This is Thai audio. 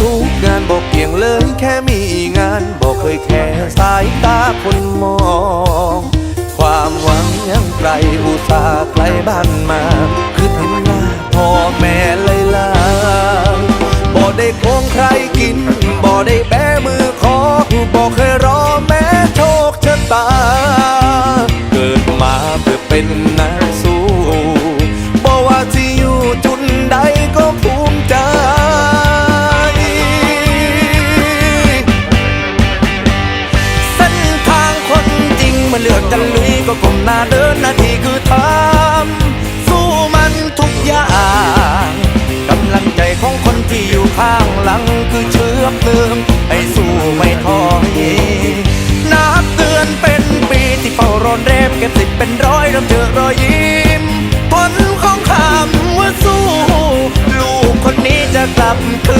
ทุกงานบอกเกี่ยงเลยแค่มีงานบอกเคยแค่สายตาคนมอง ความหวังยังไกลอุตส่าห์ไกลบ้านมา คือเห็นหน้าพ่อแม่เลยลาบ่ได้โกงใครกินบ่ได้แบมือขอบ่เคยรอแม้โชคชะตา เกิดมาเพื่อเป็นนักสู้ เลือกกันลุยก็ก้มหน้าเดินหน้าที่คือทำสู้มันทุกอย่างกำลังใจของคนที่อยู่ข้างหลังคือเชื้อเพลิงให้สู้ไม่ท้อเยนับเดือนเป็นปีที่เฝ้ารอนเรมเก็บสิบเป็นร้อยเริ่มเจอรอยยิ้มผลของคำว่าสู้ ลูกคนนี้จะกลับคืน